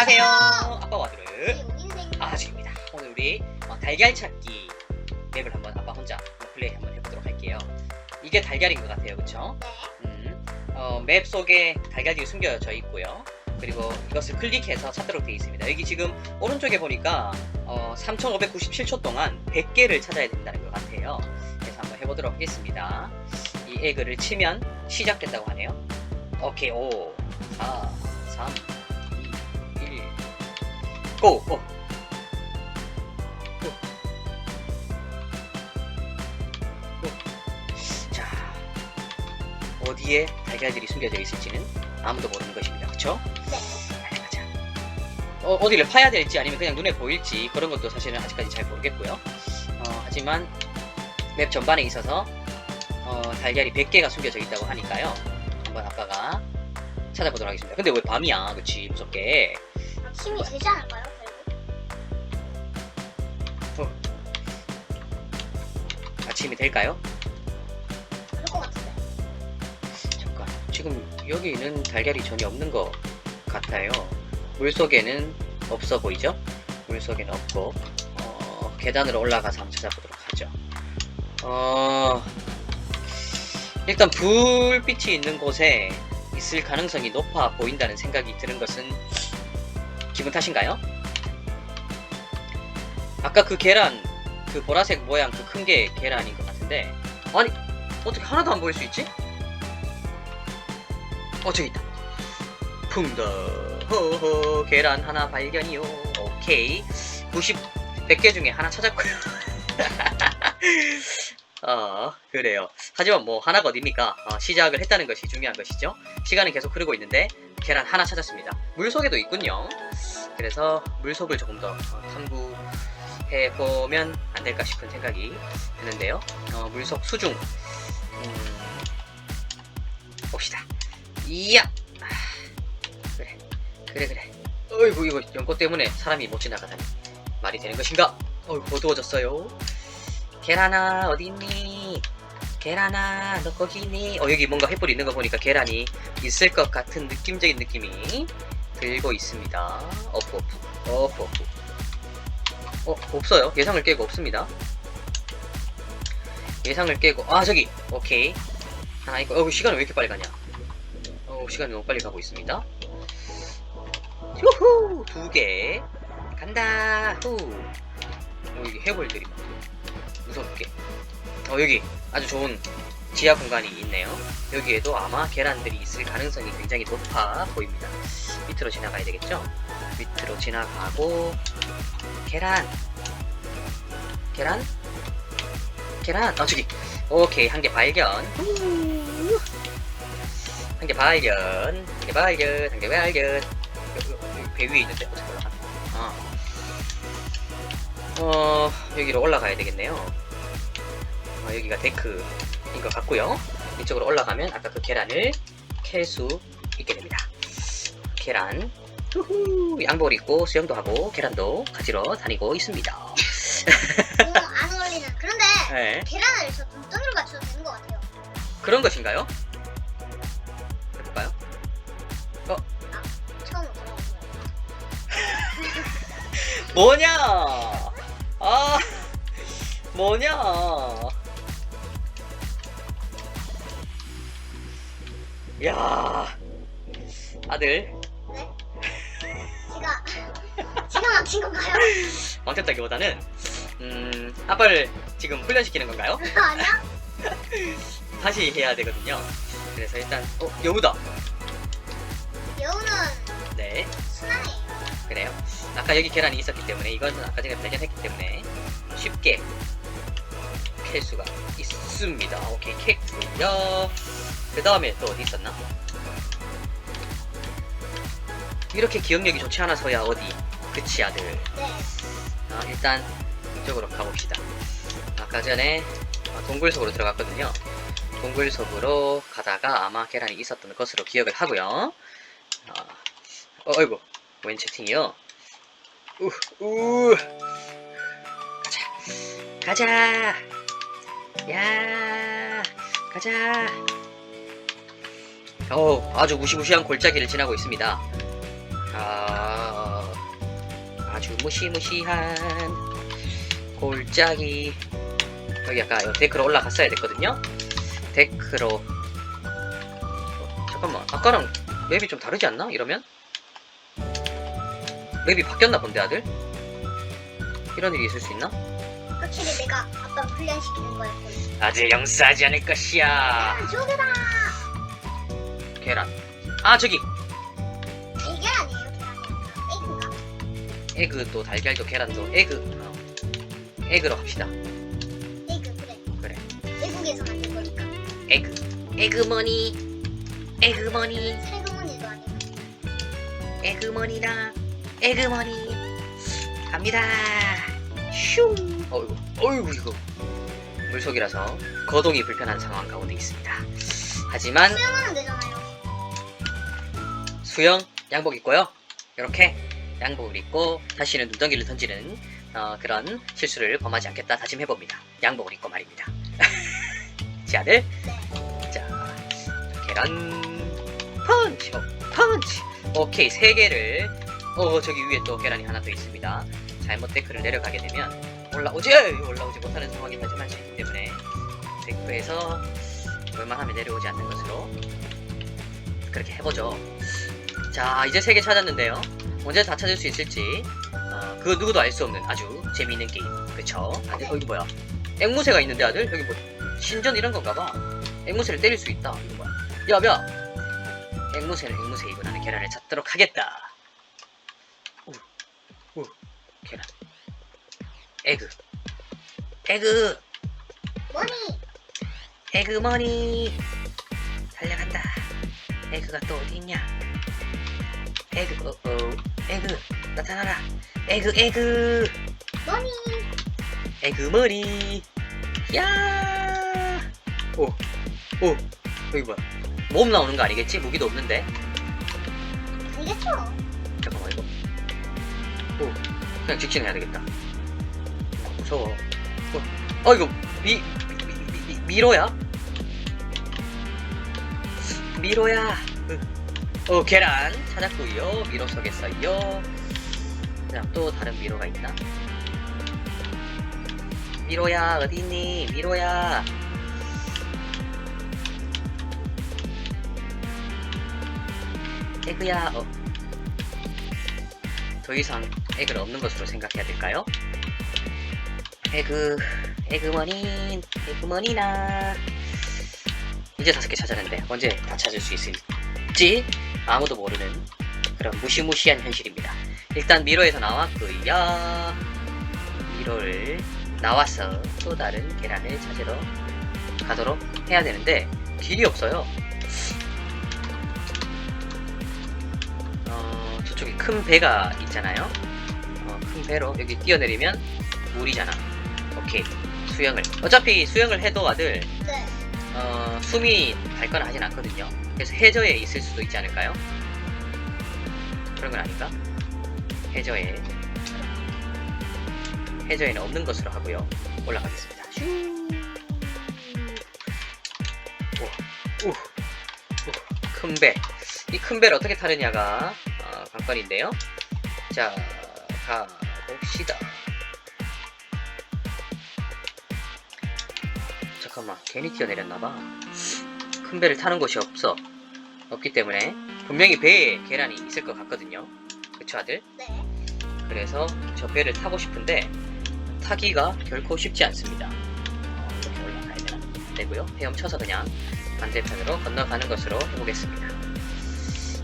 안녕하세요. 아빠 와드르 인생 아직입니다. 오늘 우리 어, 달걀 찾기 맵을 한번 아빠 혼자 플레이 한번 해보도록 할게요. 이게 달걀인 것 같아요, 그렇죠? 네. 음, 어, 맵 속에 달걀들이 숨겨져 있고요. 그리고 이것을 클릭해서 찾도록 되어 있습니다. 여기 지금 오른쪽에 보니까 어, 3,597초 동안 100개를 찾아야 된다는 것 같아요. 그래서 한번 해보도록 하겠습니다. 이 에그를 치면 시작된다고 하네요. 오케이, 5, 4, 3, 2, 1, 고! 어. 고. 고. 자, 어디에 달걀들이 숨겨져 있을지는 아무도 모르는 것입니다. 그쵸? 네. 어, 어디를 파야 될지 아니면 그냥 눈에 보일지 그런 것도 사실은 아직까지 잘 모르겠고요. 어, 하지만 맵 전반에 있어서 어, 달걀이 100개가 숨겨져 있다고 하니까요. 한번 아빠가 찾아보도록 하겠습니다. 근데 왜 밤이야? 그치? 무섭게. 힘이 되지 않을까요? 아침이 될까요? 그럴 것 같은데. 잠깐. 지금 여기는 달걀이 전혀 없는 것 같아요. 물 속에는 없어 보이죠? 물 속에는 없고, 어, 계단으로 올라가서 한번 찾아보도록 하죠. 어, 일단 불빛이 있는 곳에 있을 가능성이 높아 보인다는 생각이 드는 것은 기분 탓인가요? 아까 그 계란, 그 보라색 모양 그 큰 게 계란인 것 같은데, 아니, 어떻게 하나도 안 보일 수 있지? 어 저기 있다. 풍더 호호 계란 하나 발견이요. 오케이. 90 100개 중에 하나 찾았고요. 어 그래요. 하지만 뭐 하나가 어딥니까? 어, 시작을 했다는 것이 중요한 것이죠. 시간은 계속 흐르고 있는데 계란 하나 찾았습니다. 물속에도 있군요. 그래서 물속을 조금 더 어, 탐구 해 보면 안 될까 싶은 생각이 드는데요. 어, 물속 수중. 음, 봅시다. 이야! 아, 그래 그래 그래. 어이구 이거 연꽃 때문에 사람이 못 지나가다니. 말이 되는 것인가? 어이구 어두워졌어요. 계란아 어디 있니? 계란아 너 거기 있니? 어 여기 뭔가 횃불 있는 거 보니까 계란이 있을 것 같은 느낌적인 느낌이 들고 있습니다. 어프 어프 어프 어프 어 없어요 예상을 깨고 없습니다 예상을 깨고 아 저기 오케이 하나 있고 어 시간이 왜 이렇게 빨리 가냐 어, 시간이 너무 빨리 가고 있습니다. 후후! 두 개. 간다! 후! 어, 여기 해골들이. 무섭게. 어, 여기 아주 좋은 지하 공간이 있네요. 여기에도 아마 계란들이 있을 가능성이 굉장히 높아 보입니다. 밑으로 지나가야 되겠죠? 밑으로 지나가고, 계란! 계란? 계란! 아, 저기! 오케이, 한 개 발견. 후! 한개 발견, 한 개 발견, 한 개 발견. 배 위에 있는데 어떻게 올라가? 아. 어, 여기로 올라가야 되겠네요. 어, 여기가 데크인 것 같고요. 이쪽으로 올라가면 아까 그 계란을 캘 수 있게 됩니다. 계란. 후후, 양복 입고 수영도 하고 계란도 가지러 다니고 있습니다. 오, 안 어울리는. 그런데 네. 계란을 저 눈등으로 맞춰도 되는 것 같아요. 그런 것인가요? 해볼까요? 처음으로 들어보세요. 뭐냐? 아, 뭐냐? 야, 아들 제가 막힌 건가요? 왕쳤다기보다는 음, 아빠를 지금 훈련시키는 건가요? 아니야? 다시 해야 되거든요. 그래서 일단 어 여우다. 여우는 네, 순하네요. 그래요. 아까 여기 계란이 있었기 때문에 이거는 아까 제가 발견했기 때문에 쉽게 캘 수가 있습니다. 오케이 캤고요. 그 다음에 또 어디 있었나? 이렇게 기억력이 좋지 않아서야 어디? 그치 아들. 네. 아, 일단 이쪽으로 가봅시다. 아까 전에 어, 동굴 속으로 들어갔거든요. 동굴 속으로 가다가 아마 계란이 있었던 것으로 기억을 하고요. 어, 어, 어이구, 웬 채팅이요? 우, 우, 가자, 가자, 야, 가자. 어, 아주 무시무시한 골짜기를 지나고 있습니다. 아, 무시무시한 골짜기 여기 아까 요 데크로 올라갔어야 됐거든요 데크로 어, 잠깐만 아까랑 맵이 좀 다르지 않나? 이러면? 맵이 바뀌었나 본데 아들? 이런 일이 있을 수 있나? 확실히 내가 아빠 훈련시키는 거였군. 아직 영사하지 않을 것이야 아, 저거다. 계란 아 저기 에그인가? 에그도 달걀도 계란도 에그 어. 에그로 합시다 에그 그래. 그래 외국에서 만든 거니까. 에그 에그머니 에그머니 살구무늬도 아니고. 에그머니다 에그머니 갑니다 슝 어이구 어이구 이거 물속이라서 거동이 불편한 상황 가운데 있습니다 하지만 수영하면 되잖아요. 수영 양복 입고요 이렇게 양복을 입고 다시는 눈덩이를 던지는 어, 그런 실수를 범하지 않겠다. 다짐해봅니다. 양복을 입고 말입니다. 지 아들 네. 자 계란 펀치! 어, 펀치! 오케이 세 개를 어 저기 위에 또 계란이 하나 더 있습니다. 잘못 데크를 내려가게 되면 올라오지! 올라오지 못하는 상황이 발생할 수 있기 때문에 데크에서 웬만하면 내려오지 않는 것으로 그렇게 해보죠. 자 이제 세 개 찾았는데요 언제 다 찾을 수 있을지. 어, 그 누구도 알 수 없는 아주 재미있는 게임. 그쵸? 아들 어 이거 뭐야? 앵무새가 있는데 아들? 여기 뭐 신전 이런 건가 봐. 앵무새를 때릴 수 있다. 이거 뭐야? 야야 앵무새는 앵무새이고 나는 계란을 찾도록 하겠다. 우, 우, 계란. 에그. 에그. 머니. 에그 머니. 달려간다. 에그가 또 어디 있냐? 에그 어, 어 에그 나타나라. 에그 에그. 머니. 에그머니. 야오 오 여기 뭐야? 몸 나오는 거 아니겠지? 무기도 없는데? 알겠죠? 잠깐만 이거. 오 그냥 직진해야 되겠다. 무서워. 어, 어 이거 미, 미, 미, 미, 미로야? 미로야. 으. 어 계란 찾았고요 미로 속에서요 그냥 또 다른 미로가 있나? 미로야 어디 있니 미로야 에그야 어. 더 이상 에그는 없는 것으로 생각해야 될까요? 에그 에그머니 에그머니나 이제 다섯 개 찾았는데 언제 다 찾을 수 있을지 아무도 모르는 그런 무시무시한 현실입니다. 일단 미로에서 나왔고요. 미로를 나와서 또 다른 계란을 찾으러 가도록 해야 되는데 길이 없어요. 어, 저쪽에 큰 배가 있잖아요. 어, 큰 배로 여기 뛰어내리면 물이잖아. 오케이. 수영을. 어차피 수영을 해도 아들, 네. 어, 숨이 닳거나 하진 않거든요. 그래서 해저에 있을 수도 있지 않을까요? 그런 건 아닌가? 해저에. 해저에는 없는 것으로 하고요. 올라가겠습니다. 슈. 오, 우, 우. 큰 배. 이 큰 배를 어떻게 타느냐가 어, 관건인데요. 자, 가봅시다. 잠깐만, 괜히 뛰어내렸나봐. 큰 배를 타는 곳이 없어. 없기 때문에 분명히 배에 계란이 있을 것 같거든요. 그쵸, 아들? 네. 그래서 저 배를 타고 싶은데 타기가 결코 쉽지 않습니다. 어, 이렇게 올라가야 되나? 안 되고요. 헤엄쳐서 그냥 반대편으로 건너가는 것으로 해보겠습니다.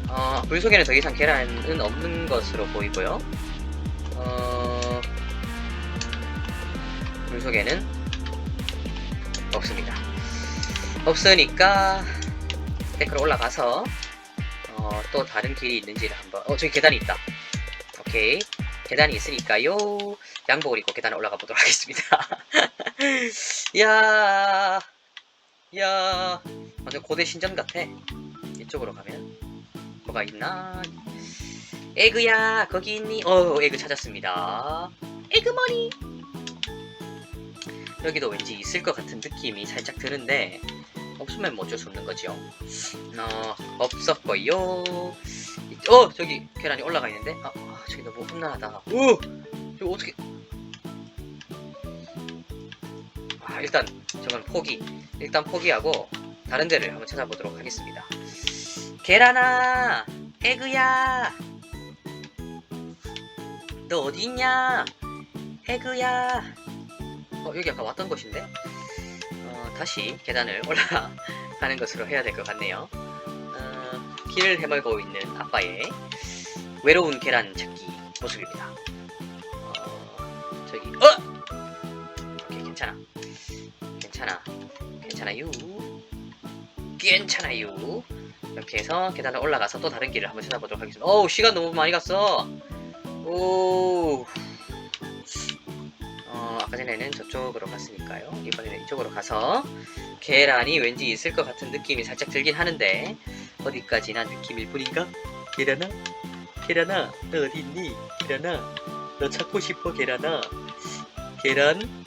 어, 물속에는 더 이상 계란은 없는 것으로 보이고요. 어, 물속에는 없습니다. 없으니까 데크로 올라가서 어, 또 다른 길이 있는지를 한번 어 저기 계단이 있다. 오케이 계단이 있으니까요 양복을 입고 계단에 올라가 보도록 하겠습니다. 야, 야, 완전 고대 신전 같아. 이쪽으로 가면 뭐가 있나? 에그야, 거기 있니? 어, 에그 찾았습니다. 에그머니. 여기도 왠지 있을 것 같은 느낌이 살짝 드는데 없으면 뭐 어쩔 수 없는 거죠. 어, 없었고요. 어, 저기 계란이 올라가 있는데. 아, 아, 저기 너무 험난하다. 오! 이거 어떻게. 아, 일단, 저건 포기. 일단 포기하고, 다른 데를 한번 찾아보도록 하겠습니다. 계란아! 에그야! 너 어디 있냐? 에그야! 어, 여기 아까 왔던 곳인데? 어, 다시 계단을 올라가는 것으로 해야 될 것 같네요. 어, 길을 헤매고 있는 아빠의 외로운 계란 찾기 모습입니다. 어, 저기, 어! 오케이, 괜찮아. 괜찮아. 괜찮아요. 괜찮아요. 이렇게 해서 계단을 올라가서 또 다른 길을 한번 찾아보도록 하겠습니다. 어우, 시간 너무 많이 갔어. 오. 어, 아까 전에는 저쪽으로 갔으니까요. 이번에는 이쪽으로 가서 계란이 왠지 있을 것 같은 느낌이 살짝 들긴 하는데 어디까지나 느낌일 뿐인가? 계란아? 계란아, 너 어디 있니? 계란아, 너 찾고 싶어, 계란아. 계란?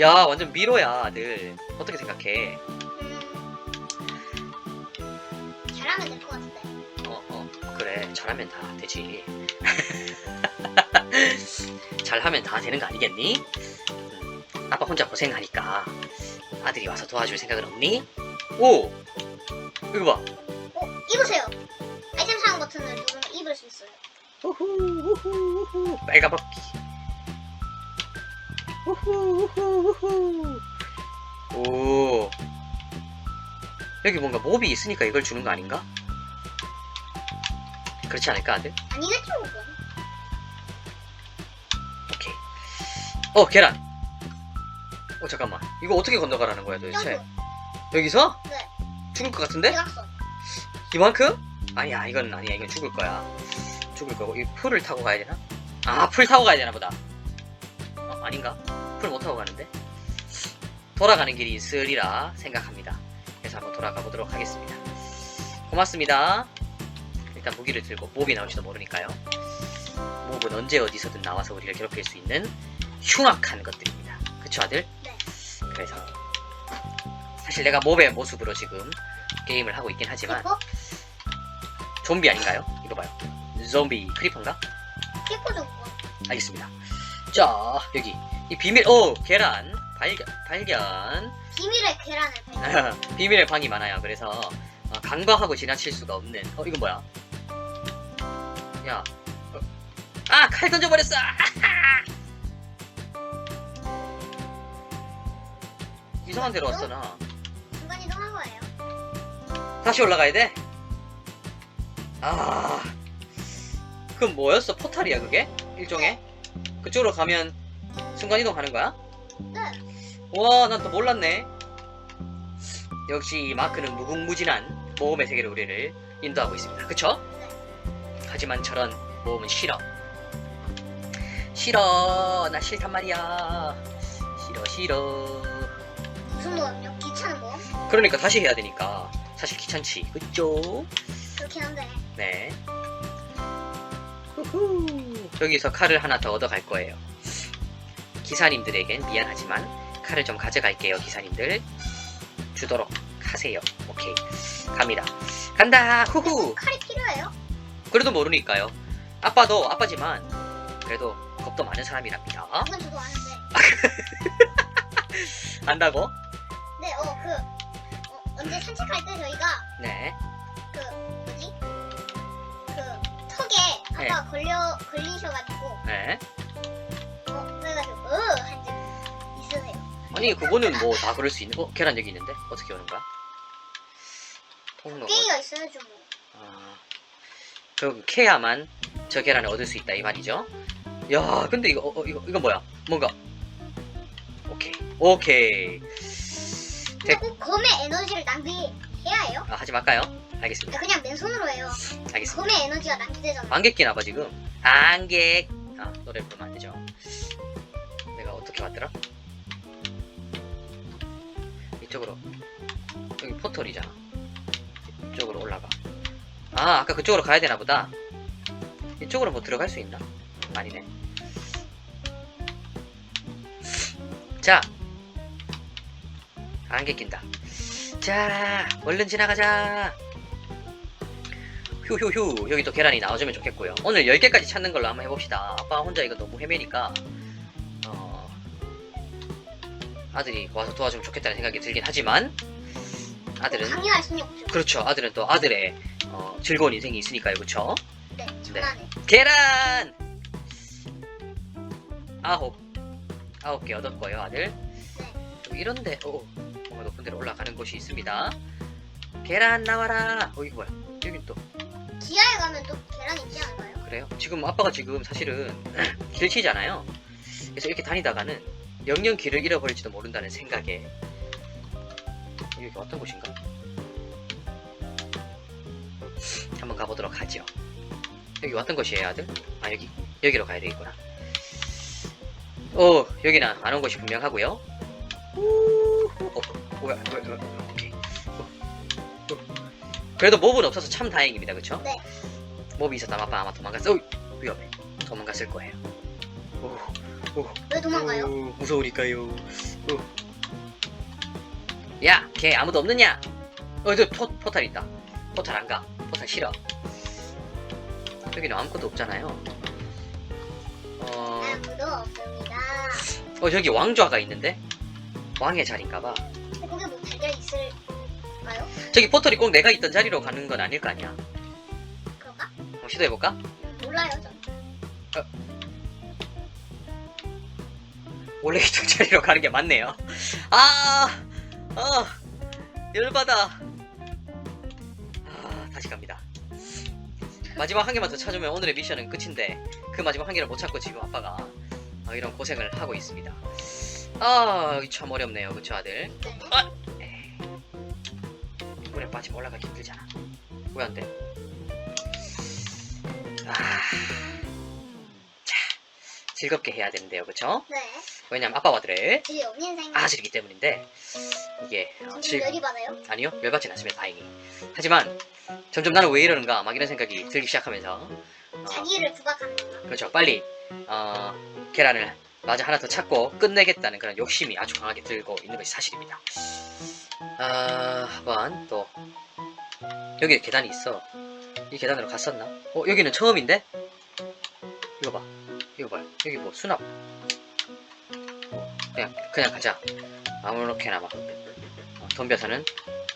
야, 완전 미로야, 아들. 어떻게 생각해? 음, 잘하면 될 것 같은데. 어, 어, 그래. 잘하면 다 되지. 잘하면 다 되는 거 아니겠니? 음, 아빠 혼자 고생하니까 아들이 와서 도와줄 생각은 없니? 오! 이거 봐. 어, 입으세요. 아이템 사용 버튼을 누르면 입을 수 있어요. 우후, 우후, 우후. 빨가벗기. 우후, 우후, 우후. 오. 여기 뭔가 몹이 있으니까 이걸 주는 거 아닌가? 그렇지 않을까, 아들? 아니겠죠, 그건. 어, 계란. 어, 잠깐만. 이거 어떻게 건너가라는 거야, 도대체? 여기서? 네. 죽을 것 같은데? 대각선. 이만큼? 아니야, 이건 아니야. 이건 죽을 거야. 죽을 거고. 이 풀을 타고 가야 되나? 아, 풀 타고 가야 되나 보다. 어, 아닌가? 풀 못 타고 가는데? 돌아가는 길이 있으리라 생각합니다. 그래서 한번 돌아가 보도록 하겠습니다. 고맙습니다. 일단 무기를 들고 몹이 나올지도 모르니까요. 몹은 언제 어디서든 나와서 우리를 괴롭힐 수 있는 흉악한 것들입니다. 그쵸, 아들? 네. 그래서 사실 내가 몹의 모습으로 지금 게임을 하고 있긴 하지만 키퍼? 좀비 아닌가요? 이거 봐요. 좀비 크리퍼인가? 키퍼죠, 그건. 알겠습니다. 자, 여기 이 비밀 오 계란 발견 발견 비밀의 계란을 발견. 비밀의 방이 많아요. 그래서 어, 간과하고 지나칠 수가 없는 어 이건 뭐야? 야, 어, 아 칼 던져버렸어. 아 이상한 데로 나. 중간 이동한 거예요. 다시 올라가야 돼? 아, 그럼 뭐였어? 포탈이야 그게? 일종의? 그쪽으로 가면 순간 이동 하는 거야? 네. 와, 난 또 몰랐네. 역시 이 마크는 무궁무진한 모험의 세계로 우리를 인도하고 있습니다. 그쵸? 하지만 저런 모험은 싫어. 싫어. 나 싫단 말이야. 싫어, 싫어. 무슨 모험이요? 귀찮은 모험? 그러니까 다시 해야 되니까. 사실 귀찮지. 그쵸? 그렇긴 한데. 네. 후후. 여기서 칼을 하나 더 얻어갈 거예요. 기사님들에겐 미안하지만 칼을 좀 가져갈게요, 기사님들. 주도록 하세요. 오케이. 갑니다. 간다! 후후! 칼이 필요해요? 그래도 모르니까요. 아빠도 아빠지만 그래도 겁도 많은 사람이랍니다. 그건 저도 아는데. 안다고? 네, 어, 그, 어, 언제 산책할 때 저희가 네. 그, 뭐지? 그, 턱에 네. 아빠가 걸려, 걸리셔가지고, 네. 어, 그래가지고, 으! 한 적 있으세요. 아니 그거는 뭐 다 그럴 수 있는 어 계란 여기 있는데 어떻게 오는 거야? 통로 깨기가 있어야죠, 뭐. 아, 그 캐야만 저 계란을 얻을 수 있다 이 말이죠. 야, 근데 이거 어, 어, 이거 이거 뭐야? 뭔가 오케이 오케이 근데 꼭 검의 에너지를 낭비해야 해요? 아, 하지 말까요? 알겠습니다. 그냥 맨손으로 해요. 알겠습니다. 검의 에너지가 낭비되잖아. 안개 끼나 봐 지금. 안개. 아 노래 부르면 안 되죠. 내가 어떻게 왔더라? 이쪽으로 여기 포털이잖아. 이쪽으로 올라가. 아 아까 그쪽으로 가야 되나 보다. 이쪽으로 뭐 들어갈 수 있나? 아니네. 자 안개 낀다. 자 얼른 지나가자. 휴휴휴 여기 또 계란이 나와주면 좋겠고요. 오늘 10개까지 찾는 걸로 한번 해봅시다. 아빠가 혼자 이거 너무 헤매니까 어, 아들이 와서 도와주면 좋겠다는 생각이 들긴 하지만 아들은 강요할 수는 없죠. 그렇죠. 아들은 또 아들의 어, 즐거운 인생이 있으니까요. 그렇죠 네, 전화네. 계란! 아홉. 아홉 개 얻었고요 아들. 또 이런데 오 뭔가 높은 데로 올라가는 곳이 있습니다. 계란 나와라. 어 이거 뭐야? 여긴 또. 기아에 가면 또 계란 있지 않을까요? 그래요? 지금 아빠가 지금 사실은 길치잖아요. 그래서 이렇게 다니다가는 영영 길을 잃어버릴지도 모른다는 생각에. 여기 어떤 곳인가? 한번 가보도록 하죠. 여기 왔던 곳이에요 아들? 아 여기? 여기로 가야 되겠구나. 오 여기는 안 온 곳이 분명하고요 뭐야 뭐야 오케이 어, 어. 그래도 몹은 없어서 참 다행입니다 그쵸? 네. 몹이 있었다면 아빠 아마 도망갔어 어, 위험해 도망갔을 거예요 오, 왜 도망가요? 오, 무서우니까요 오. 야, 걔 아무도 없느냐? 어, 저 포, 포탈 있다. 포탈 안 가. 포탈 싫어. 여기는 아무것도 없잖아요. 어, 아무도 없습니다. 어 저기 왕좌가 있는데? 왕의 자리인가봐. 거기 뭐 달걀 있을까요? 저기 포털이 꼭 내가 있던 자리로 가는 건 아닐 거 아니야. 그런가? 한번 시도해볼까? 몰라요, 전. 원래 있던 자리로 가는 게 맞네요. 아, 아, 열받아. 아, 다시 갑니다. 마지막 한 개만 더 찾으면 오늘의 미션은 끝인데 그 마지막 한 개를 못 찾고 지금 아빠가 아, 이런 고생을 하고 있습니다. 아, 이참 어렵네요, 그쵸 아들? 네. 물에 빠지면 올라가기 힘들잖아. 왜 안 돼? 아, 자, 즐겁게 해야 되는데요, 그쵸? 네. 왜냐면 아빠와들의 즐거운 인생. 아들이기 때문인데 이게 어, 점점 즐 열이 받아요? 아니요 열받진 않습니다 다행히 하지만 점점 나는 왜 이러는가 막 이런 생각이 들기 시작하면서 어, 자기를 부각하는? 그렇죠 빨리 어, 계란을 마저 하나 더 찾고 끝내겠다는 그런 욕심이 아주 강하게 들고 있는 것이 사실입니다. 아 한번 또 여기 계단이 있어. 이 계단으로 갔었나? 어 여기는 처음인데? 이거 봐. 이거 봐. 여기 뭐 수납. 그냥 그냥 가자. 아무렇게나 막 어, 덤벼서는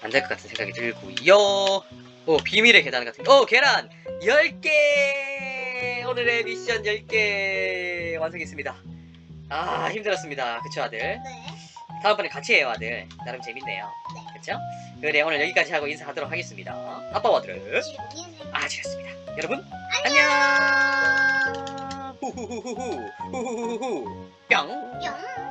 안 될 것 같은 생각이 들고요 오 비밀의 계단 같은 오 계란! 10개! 오늘의 미션 10개 완성했습니다 아 힘들었습니다 그쵸 아들 네. 다음번에 같이 해요 아들 나름 재밌네요 네. 그쵸? 그래 오늘 여기까지 하고 인사하도록 하겠습니다 아빠와들은 즐거운 인생. 아지였습니다 여러분 안녕. 안녕 후후후후후 후후후후 뿅 뿅.